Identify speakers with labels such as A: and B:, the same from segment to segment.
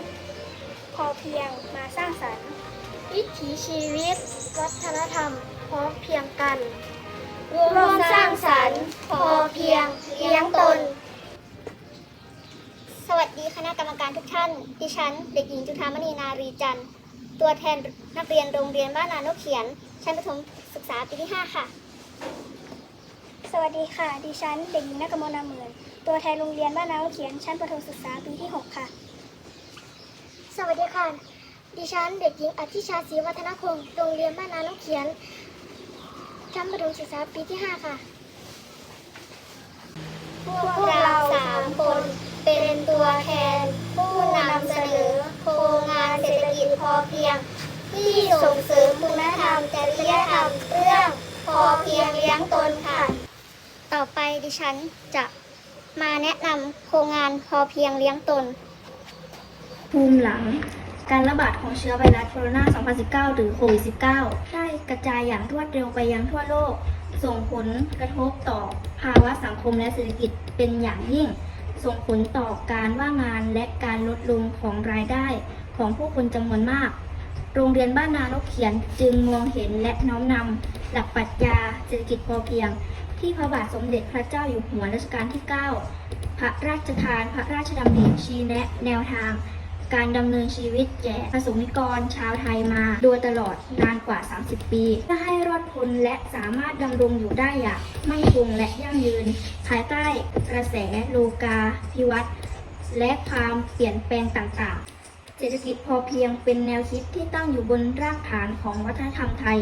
A: ตพอเพียงมาสร้างสรรค์
B: วิถีชีวิต วัฒนธรรม พร้อมเพียงกัน
A: ร่วมสร้างสรรค์ พอเพียงเลี้ยงตน
B: สวัสดีคณะกรรมการทุกท่าน ดิฉัน เด็กหญิงจุธามณีนารีจันทร์ ตัวแทนนักเรียนโรงเรียนบ้านนานกเขียน ชั้นประถมศึกษาปีที่ 5 ค่ะ
A: สวัสดีค่ะ ดิฉัน เด็กหญิงนักกมลนาเหมือน ตัวแทนโรงเรียนบ้านนาวเขียน ชั้นประถมศึกษาปีที่ 6 ค่ะ
B: สวัสดีค่ะ ดิฉันเด็กหญิงอธิชาศรีวัฒนพงศ์โรงเรียนบ้านนานกเขียนชั้นประถมศึกษาปีที่ 5 ค่ะ พวกเราสามคนเป็นตัวแทนผู้นำเสนอโครงงานเศรษฐกิจพอเพียง ที่ส่งเสริมคุณธรรมจริยธรรมเรื่องพอเพียงเลี้ยงตนค่ะ ต่อไปดิฉันจะมาแนะนำโครงงานพอเพียงเลี้ยงตน
C: ภูมิหลัง การระบาดของเชื้อไวรัสโคโรนา 2019 หรือโควิด -19 ได้กระจายอย่างรวดเร็วไปยังทั่วโลก ส่งผลกระทบต่อภาวะสังคมและเศรษฐกิจเป็นอย่างยิ่ง ส่งผลต่อการว่างงานและการลดลงของรายได้ของผู้คนจำนวนมาก โรงเรียนบ้านนานกเขียนจึงมองเห็นและน้อมนำหลักปรัชญาเศรษฐกิจพอเพียง ที่พระบาทสมเด็จพระเจ้าอยู่หัวรัชกาลที่ 9 พระราชทาน พระราชดำริชี้แนะแนวทาง การดำเนินชีวิตแก่ประสงนิกรชาวไทยมา โดยตลอดนานกว่า 30 ปีเพื่อให้รอดพ้นและสามารถดำรงอยู่ได้อย่างมั่นคงและยั่งยืน ภายใต้กระแสโลกาภิวัตน์และความเปลี่ยนแปลงต่างๆเศรษฐกิจพอเพียงเป็นแนวคิดที่ตั้งอยู่บนรากฐานของวัฒนธรรมไทย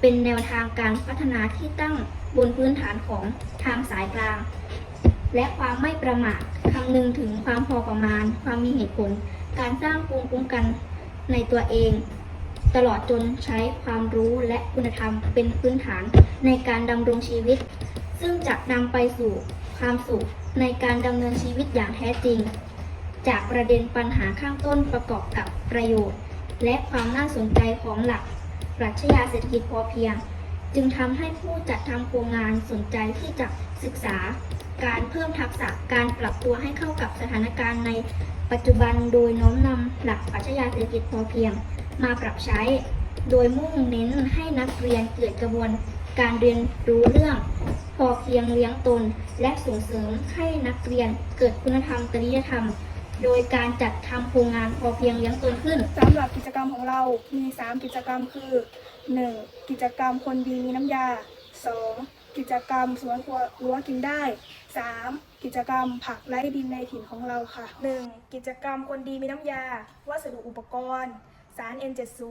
C: เป็นแนวทางการพัฒนาที่ตั้งบนพื้นฐานของทางสายกลาง และความไม่ประมาทคำนึงถึงความพอประมาณ ความมีเหตุผล การสร้างภูมิคุ้มกันในตัวเอง ตลอดจนใช้ความรู้และคุณธรรมเป็นพื้นฐานในการดำรงชีวิต ซึ่งจะนำไปสู่ความสุขในการดำเนินชีวิตอย่างแท้จริง จากประเด็นปัญหาข้างต้นประกอบกับประโยชน์ และความน่าสนใจของหลักปรัชญาเศรษฐกิจพอเพียง จึงทำให้ผู้จัดทำโครงงานสนใจที่จะศึกษา การเพิ่มทักษะการปรับตัวให้เข้ากับสถานการณ์ในปัจจุบันโดยน้อมนำหลักปรัชญาเศรษฐกิจพอเพียง มาปรับใช้ โดยมุ่งเน้นให้นักเรียนเกิดกระบวน การเรียนรู้เรื่อง พอเพียงเลี้ยงตน และส่งเสริมให้นักเรียนเกิดคุณธรรมจริยธรรม โดยการจัดทำโครงงานพอเพียงเลี้ยงตนขึ้น
A: สำหรับกิจกรรมของเรามี 3 กิจกรรมคือ 1. กิจกรรมคนดีมีน้ำยา 2. กิจกรรมสวนครัวรั้วกินได้ 3. กิจกรรมผักไร้ดินในถิ่นของเราค่ะ 1. กิจกรรมคนดีมีน้ำยา วัสดุอุปกรณ์ สาร N70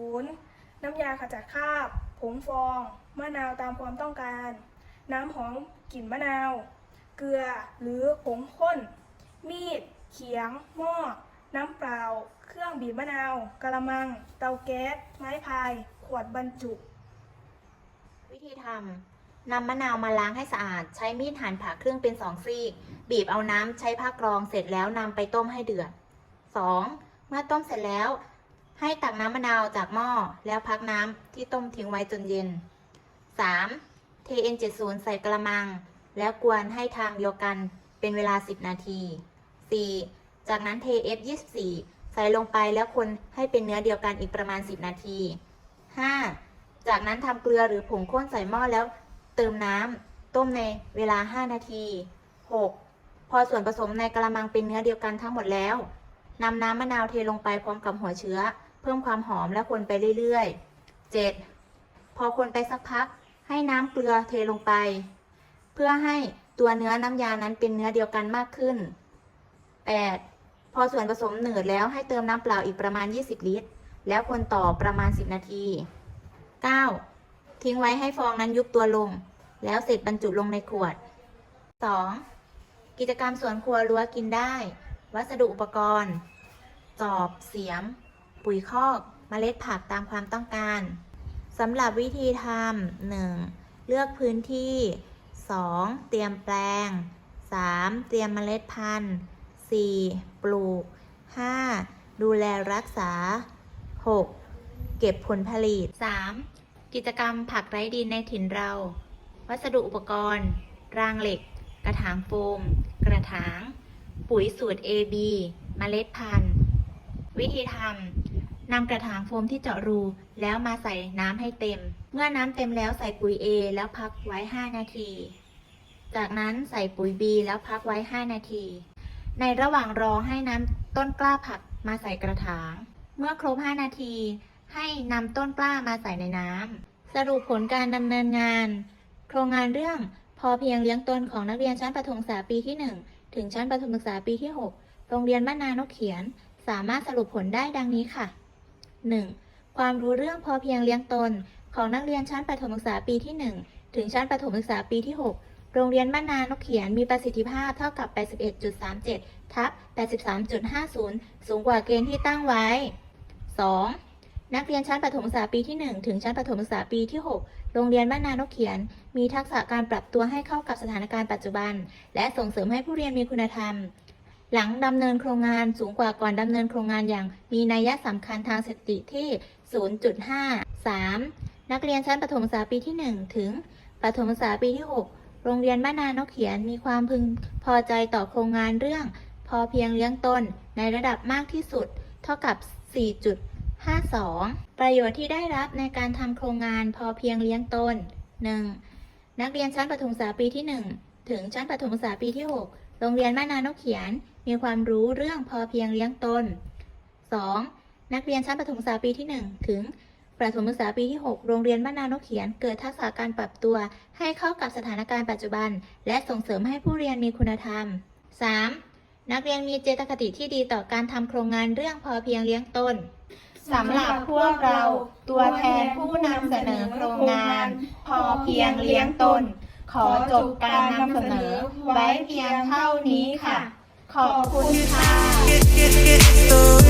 A: น้ำยาขจัดคราบ ผงฟอง มะนาวตามความต้องการ น้ำหอมกลิ่นมะนาว เกลือหรือผงข้น มีด เขียง หม้อ น้ำเปล่า เครื่องบีบมะนาว กระมัง เตาแก๊ส ไม้พาย ขวดบรรจุ
D: วิธีทำ นำมะนาวมาล้างให้สะอาด ใช้มีดหั่นผ่าครึ่งเป็นสองซีกบีบเอาน้ำใช้ผ้ากรองเสร็จแล้วนำไปต้มให้เดือด 2. เมื่อต้มเสร็จแล้ว ให้ตักน้ำมะนาวจากหม้อแล้วพักน้ำที่ต้มทิ้งไว้จนเย็น 3. เท N70 ใส่กระมัง แล้วกวนให้ทางเดียวกันเป็นเวลา 10 นาที 4. จากนั้นเท F24 ใส่ลงไปแล้วคนให้เป็นเนื้อเดียวกันอีกประมาณ 10 นาที 5. จากนั้นทำเกลือหรือผงข้นใส่หม้อแล้ว เติมน้ำต้มในเวลา 5 นาที 6. พอส่วนผสมในกระมังเป็นเนื้อเดียวกันทั้งหมดแล้วนำน้ำมะนาวเทลงไปพร้อมกับหัวเชื้อ เพิ่มความหอมและคนไปเรื่อยๆ 7. พอคนไปสักพัก ให้น้ำเกลือเทลงไป เพื่อให้ตัวเนื้อน้ำยานั้นเป็นเนื้อเดียวกันมากขึ้น 8. พอส่วนผสมหนืดแล้วให้เติมน้ำเปล่าอีกประมาณ 20 ลิตร แล้วคนต่อประมาณ 10 นาที 9. ทิ้งไว้ให้ฟองนั้นยุบตัวลง แล้วเสร็จบรรจุลงในขวด 2. กิจกรรมสวนครัวรั้วกินได้ วัสดุอุปกรณ์ จอบ เสียม ปุ๋ยคอกเมล็ดผักตามความต้องการสำหรับวิธีทำ 1. เลือกพื้นที่ 2. เตรียมแปลง 3. เตรียมเมล็ดพันธุ์ 4. ปลูก 5. ดูแลรักษา 6. เก็บผลผลิต 3. กิจกรรมผักไร้ดินในถิ่นเรา วัสดุอุปกรณ์ รางเหล็ก กระถางโฟม กระถาง ปุ๋ยสูตร AB เมล็ดพันธุ์ วิธีทำนำกระถางโฟมที่เจาะรูแล้วมาใส่น้ำให้เต็ม เมื่อน้ำเต็มแล้วใส่ปุ๋ย A แล้วพักไว้ 5 นาที จากนั้นใส่ปุ๋ย B แล้วพักไว้ 5 นาที ในระหว่างรอให้น้ำต้นกล้าผักมาใส่กระถาง เมื่อครบ 5 นาที ให้นำต้นกล้ามาใส่ในน้ำสรุปผลการดำเนินงาน โครงงานเรื่อง พอเพียงเลี้ยงตนของนักเรียนชั้นประถมศึกษาปีที่ 1 ถึงชั้นประถมศึกษาปีที่ 6 โรงเรียนบ้านนานกเขียน สามารถสรุปผลได้ดังนี้ค่ะ 1. ความรู้เรื่องพอเพียงเลี้ยงตน ของนักเรียนชั้นประถมศึกษาปีที่ 1 ถึงชั้นประถมศึกษาปีที่ 6 โรงเรียนบ้านนานกเขียนมีประสิทธิภาพเท่ากับ 81.37 ทับ 83.50 สูงกว่าเกณฑ์ที่ตั้งไว้ 2. นักเรียนชั้นประถมศึกษาปีที่ 1 ถึงชั้นประถมศึกษาปีที่6 โรงเรียนบ้านนานกเขียน มีทักษะการปรับตัวให้เข้ากับสถานการณ์ปัจจุบัน และส่งเสริมให้ผู้เรียนมีคุณธรรม หลังดำเนินโครงงานสูงกว่าก่อนดำเนินโครงงานอย่าง มีนัยสำคัญทางสถิติที่ 0.5 3. นักเรียนชั้นประถมศึกษาปีที่ 1 ถึงประถมศึกษาปีที่ 6 โรงเรียนบ้านนานกเขียนมีความพึงพอใจต่อโครงงานเรื่อง พอเพียงเลี้ยงตนในระดับมากที่สุด เท่ากับ 52 ประโยชน์ที่ได้รับในการทำโครงงานพอเพียงเลี้ยงตน 1. นักเรียนชั้นประถมศึกษาปีที่ 1 ถึงชั้นประถมศึกษาปีที่ 6 โรงเรียนบ้านนานกเขียน มีความรู้เรื่องพอเพียงเลี้ยงตน 2. นักเรียนชั้นประถมศึกษาปีที่ 1 ถึงประถมศึกษาปีที่ 6 โรงเรียนบ้านนานกเขียน เกิดทักษะการปรับตัวให้เข้ากับสถานการณ์ปัจจุบัน และส่งเสริมให้ผู้เรียนมีคุณธรรม 3. นักเรียนมีเจตคติที่ดีต่อการทำโครงงานเรื่องพอเพียงเลี้ยงตน สำหรับพวกเราตัวแทนผู้นำเสนอโครงงาน พอเพียงเลี้ยงตน ขอจบการนำเสนอไว้เพียงเท่านี้ค่ะ ขอบคุณค่ะ